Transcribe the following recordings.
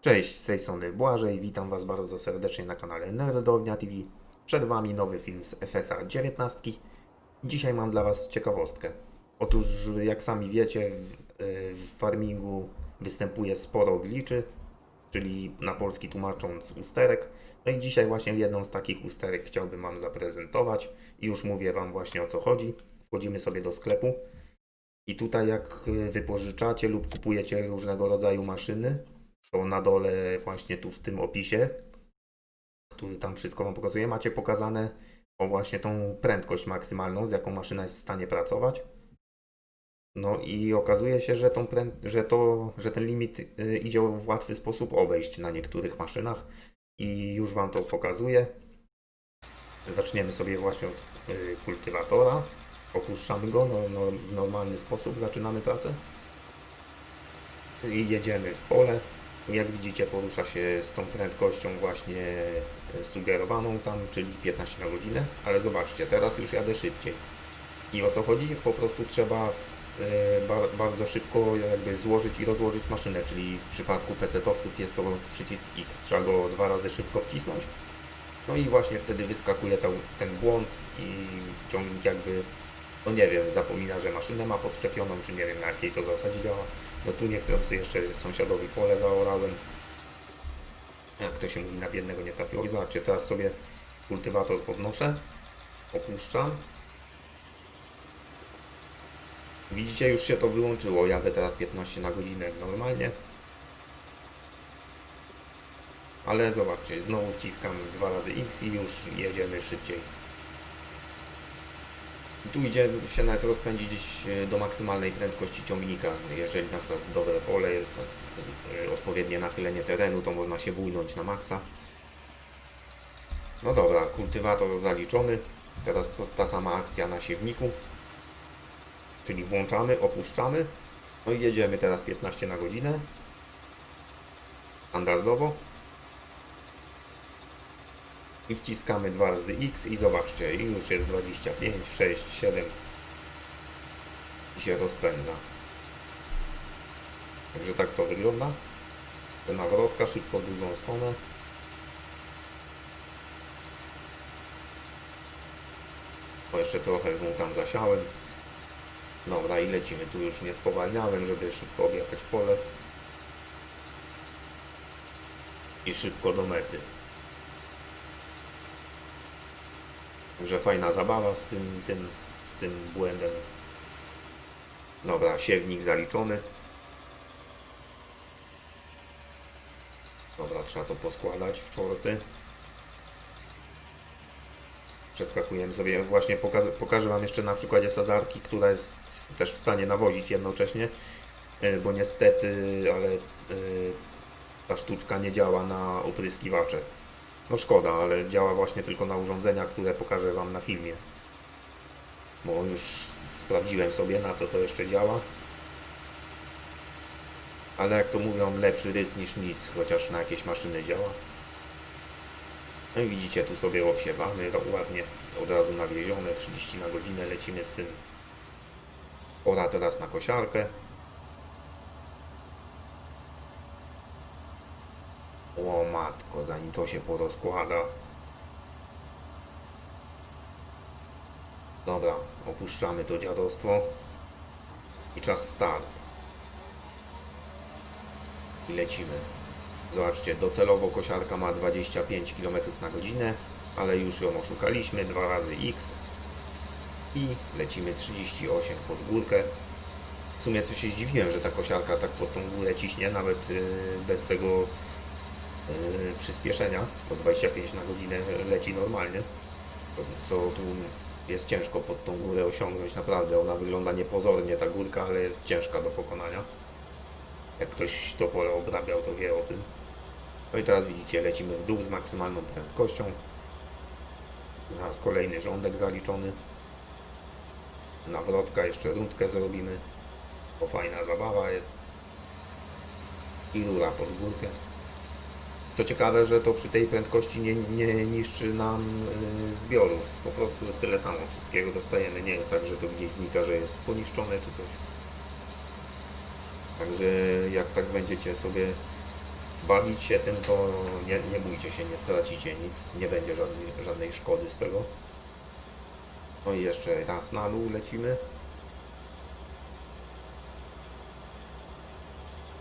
Cześć, z tej strony Błażej, witam Was bardzo serdecznie na kanale Nerdownia TV. Przed Wami nowy film z FSA 19. Dzisiaj mam dla Was ciekawostkę. Otóż, jak sami wiecie, w, y, w farmingu występuje sporo gliczy, czyli na polski tłumacząc usterek. No i dzisiaj właśnie jedną z takich usterek chciałbym Wam zaprezentować już mówię Wam właśnie o co chodzi. Wchodzimy sobie do sklepu i tutaj jak y, wypożyczacie lub kupujecie różnego rodzaju maszyny, to na dole właśnie tu w tym opisie, który tam wszystko Wam pokazuje, macie pokazane o właśnie tą prędkość maksymalną, z jaką maszyna jest w stanie pracować. No i okazuje się, że, tą że, to, że ten limit y, idzie w łatwy sposób obejść na niektórych maszynach i już Wam to pokazuję. Zaczniemy sobie właśnie od y, kultywatora. Opuszczamy go no, no, w normalny sposób, zaczynamy pracę. I jedziemy w pole. Jak widzicie, porusza się z tą prędkością właśnie e, sugerowaną tam, czyli 15 na godzinę. Ale zobaczcie, teraz już jadę szybciej. I o co chodzi? Po prostu trzeba e, ba- bardzo szybko jakby złożyć i rozłożyć maszynę, czyli w przypadku PC-towców jest to przycisk X. Trzeba go dwa razy szybko wcisnąć. No i właśnie wtedy wyskakuje ten błąd i ciągnik jakby, no nie wiem, zapomina, że maszynę ma podczepioną, czy nie wiem na jakiej to zasadzie działa. No tu niechcący jeszcze sąsiadowi pole zaorałem. Jak to się mówi, na biednego nie trafiło. I zobaczcie, teraz sobie kultywator podnoszę, opuszczam. Widzicie, już się to wyłączyło. Jadę teraz 15 na godzinę normalnie. Ale zobaczcie, znowu wciskam dwa razy X i już jedziemy szybciej. I Tu idzie się nawet rozpędzić e, do maksymalnej prędkości ciągnika. Jeżeli na przykład dobre pole jest, to e, odpowiednie nachylenie terenu, to można się bójnąć na maksa. No dobra, kultywator zaliczony. Teraz to ta sama akcja na siewniku. Czyli włączamy, opuszczamy. No i jedziemy teraz 15 na godzinę. Standardowo. I wciskamy dwa razy X i zobaczcie, już jest 25, 6, 7 i się rozpędza. Także tak to wygląda. To nawrotka szybko w drugą stronę. O, jeszcze trochę mu tam zasiałem. Dobra, i lecimy. Tu już nie spowalniałem, żeby szybko objechać pole. I szybko do mety. Także fajna zabawa z tym, tym, z tym błędem. Dobra, siewnik zaliczony. Dobra, trzeba to poskładać w czorty. Przeskakujemy sobie, właśnie pokażę, pokażę Wam jeszcze na przykładzie sadzarki, która jest też w stanie nawozić jednocześnie, e, bo niestety, ale e, ta sztuczka nie działa na opryskiwacze. No szkoda, ale działa właśnie tylko na urządzenia, które pokażę Wam na filmie. Bo już sprawdziłem sobie na co to jeszcze działa. Ale jak to mówią, lepszy ryc niż nic, chociaż na jakieś maszyny działa. No i widzicie, tu sobie obsiewamy ładnie, od razu nawiezione, 30 na godzinę lecimy z tym. Pora teraz na kosiarkę. O matko, zanim to się porozkłada. Dobra, opuszczamy to dziadostwo. I czas start. I lecimy. Zobaczcie, docelowo kosiarka ma 25 km na godzinę, ale już ją oszukaliśmy, dwa razy X. I lecimy 38 pod górkę. W sumie co się zdziwiłem, że ta kosiarka tak pod tą górę ciśnie, nawet yy, bez tego przyspieszenia, bo 25 na godzinę leci normalnie. Co tu jest ciężko pod tą górę osiągnąć, naprawdę. Ona wygląda niepozornie, ta górka, ale jest ciężka do pokonania. Jak ktoś to pole obrabiał, to wie o tym. No i teraz widzicie, lecimy w dół z maksymalną prędkością. Zaraz kolejny rządek zaliczony. Nawrotka, jeszcze rundkę zrobimy. Bo fajna zabawa jest. I rura pod górkę. Co ciekawe, że to przy tej prędkości nie, nie niszczy nam y, zbiorów. Po prostu tyle samo wszystkiego dostajemy. Nie jest tak, że to gdzieś znika, że jest poniszczone czy coś. Także jak tak będziecie sobie bawić się tym, to nie, nie bójcie się, nie stracicie nic, nie będzie żadnej, żadnej szkody z tego. No i jeszcze raz na dół lecimy.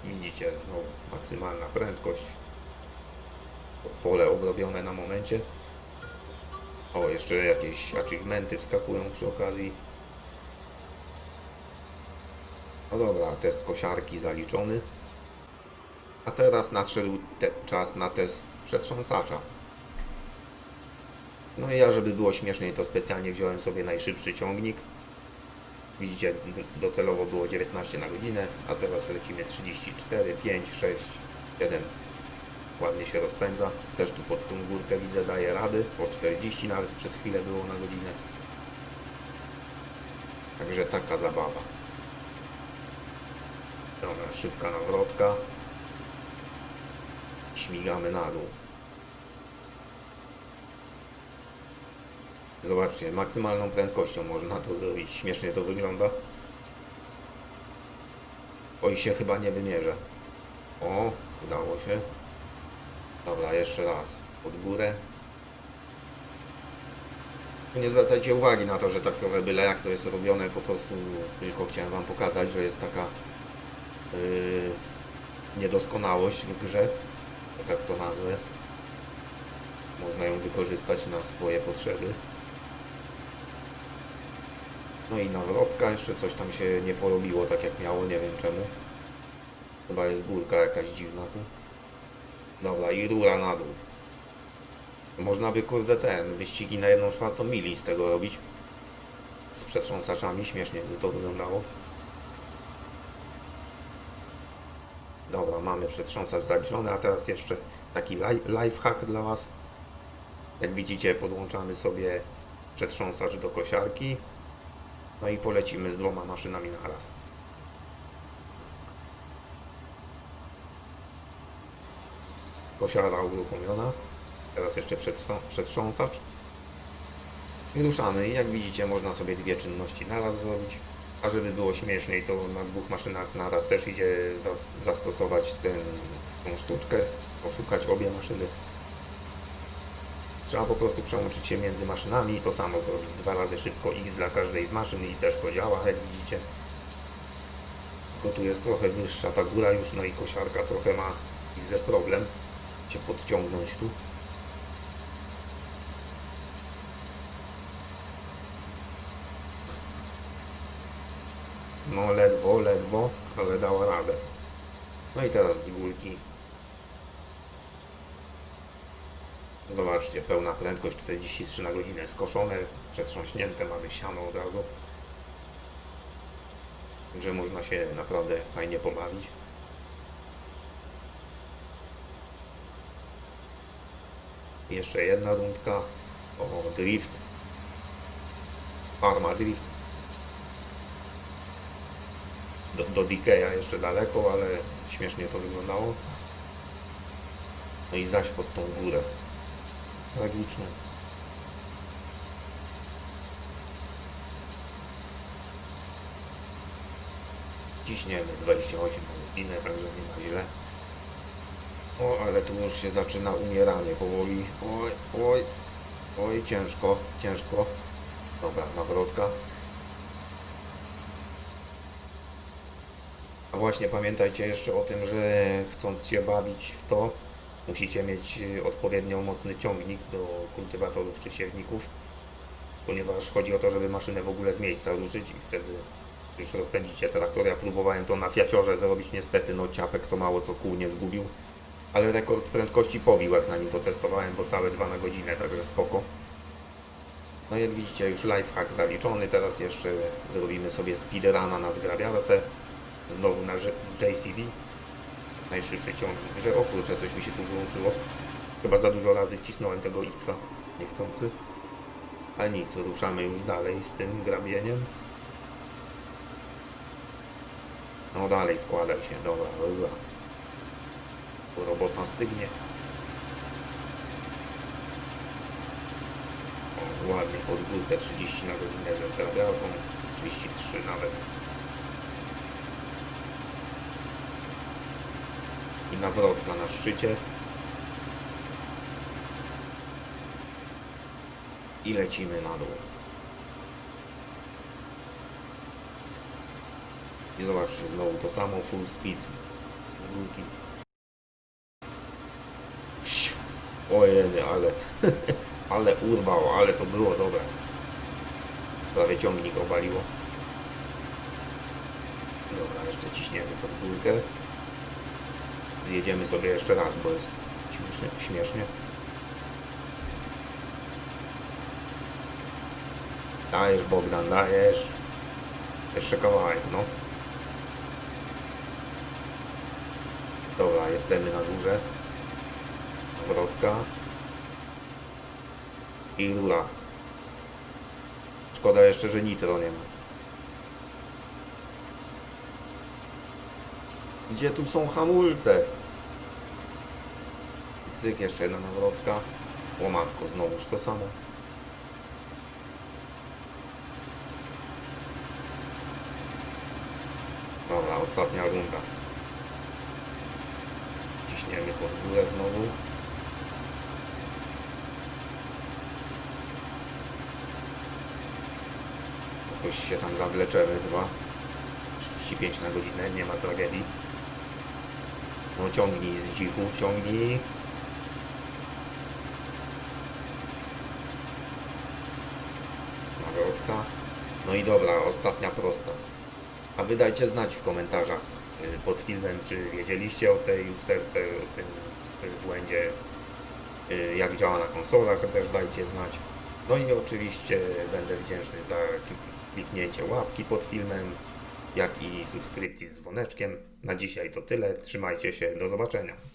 Widzicie, znowu maksymalna prędkość. Pole obrobione na momencie. O, jeszcze jakieś achievementy wskakują przy okazji. No dobra, test kosiarki zaliczony. A teraz nadszedł te, czas na test przetrząsacza. No i ja, żeby było śmieszniej, to specjalnie wziąłem sobie najszybszy ciągnik. Widzicie, docelowo było 19 na godzinę, a teraz lecimy 34, 5, 6, 7. Ładnie się rozpędza. Też tu pod tą górkę widzę daje rady. Po 40 nawet przez chwilę było na godzinę. Także taka zabawa. Dobra, szybka nawrotka. Śmigamy na dół. Zobaczcie, maksymalną prędkością można to zrobić. Śmiesznie to wygląda. Oj, się chyba nie wymierzę. O, udało się. Dobra, jeszcze raz. Pod górę. Nie zwracajcie uwagi na to, że tak trochę byle jak to jest robione, po prostu tylko chciałem Wam pokazać, że jest taka yy, niedoskonałość w grze, tak to nazwę. Można ją wykorzystać na swoje potrzeby. No i nawrotka, jeszcze coś tam się nie porobiło tak jak miało, nie wiem czemu. Chyba jest górka jakaś dziwna tu. Dobra, i rura na dół. Można by kurde ten, wyścigi na 1 czwartą mili z tego robić. Z przetrząsaczami, śmiesznie by to wyglądało. Dobra, mamy przetrząsacz zaliczony, a teraz jeszcze taki li- lifehack dla Was. Jak widzicie, podłączamy sobie przetrząsacz do kosiarki. No i polecimy z dwoma maszynami na raz. Kosiara uruchomiona. Teraz jeszcze przetrząs- przetrząsacz. I ruszamy. Jak widzicie, można sobie dwie czynności naraz zrobić. A żeby było śmieszniej, to na dwóch maszynach naraz też idzie zas- zastosować ten, tą sztuczkę, oszukać obie maszyny. Trzeba po prostu przełączyć się między maszynami i to samo zrobić. Dwa razy szybko X dla każdej z maszyn i też to działa, jak widzicie. Tylko tu jest trochę wyższa ta góra już, no i kosiarka trochę ma, widzę, problem się podciągnąć tu. No ledwo, ledwo, ale dała radę. No i teraz z górki. Zobaczcie, pełna prędkość 43 na godzinę skoszone, przetrząśnięte, mamy siano od razu. Także można się naprawdę fajnie pobawić. Jeszcze jedna rundka. O, drift. Farma drift. Do, do Dikeya jeszcze daleko, ale śmiesznie to wyglądało. No i zaś pod tą górę. Tragiczną. Ciśniemy 28 na także nie ma źle. O, ale tu już się zaczyna umieranie powoli. Oj, oj, oj, ciężko, ciężko. Dobra, nawrotka. A właśnie pamiętajcie jeszcze o tym, że chcąc się bawić w to, musicie mieć y, odpowiednio mocny ciągnik do kultywatorów czy siewników, ponieważ chodzi o to, żeby maszynę w ogóle z miejsca ruszyć i wtedy już rozpędzicie traktor. Ja próbowałem to na fiaciorze zrobić, niestety no ciapek to mało co kół nie zgubił, ale rekord prędkości pobił na nim to testowałem, bo całe 2 na godzinę, także spoko. No jak widzicie już lifehack zaliczony, teraz jeszcze zrobimy sobie speedruna na zgrabiarce, znowu na JCB, najszybszy ciągnik, że o kurczę, coś mi się tu wyłączyło. Chyba za dużo razy wcisnąłem tego X-a, niechcący. Ale nic, ruszamy już dalej z tym grabieniem. No dalej składaj się, dobra, dobra. Robota stygnie. O, ładnie pod górkę 30 na godzinę ze zgrabiarką, 33 nawet. I nawrotka na szczycie. I lecimy na dół. I zobaczcie, znowu to samo, full speed z górki. Ojeny, ale, ale urwał, ale to było dobre. Prawie ciągnik obaliło. Dobra, jeszcze ciśniemy pod górkę. Zjedziemy sobie jeszcze raz, bo jest śmiesznie. śmiesznie. Dajesz Bogdan, dajesz. Jeszcze kawałek, no. Dobra, jesteśmy na górze. Wrotka. I rura. Szkoda jeszcze, że nitro nie ma. Gdzie tu są hamulce? I Cyk, jeszcze jedna nawrotka. Łomatko, znowuż to samo. Dobra, ostatnia runda. Ciśniemy pod górę znowu. Jakoś się tam zawleczemy chyba. 35 na godzinę, nie ma tragedii. No ciągnij z dzichu, ciągnij. Nawrotka. No i dobra, ostatnia prosta. A wy dajcie znać w komentarzach y, pod filmem, czy wiedzieliście o tej usterce, o tym y, błędzie, y, jak działa na konsolach, też dajcie znać. No i oczywiście będę wdzięczny za kliknięcie łapki pod filmem, jak i subskrypcji z dzwoneczkiem. Na dzisiaj to tyle, trzymajcie się, do zobaczenia.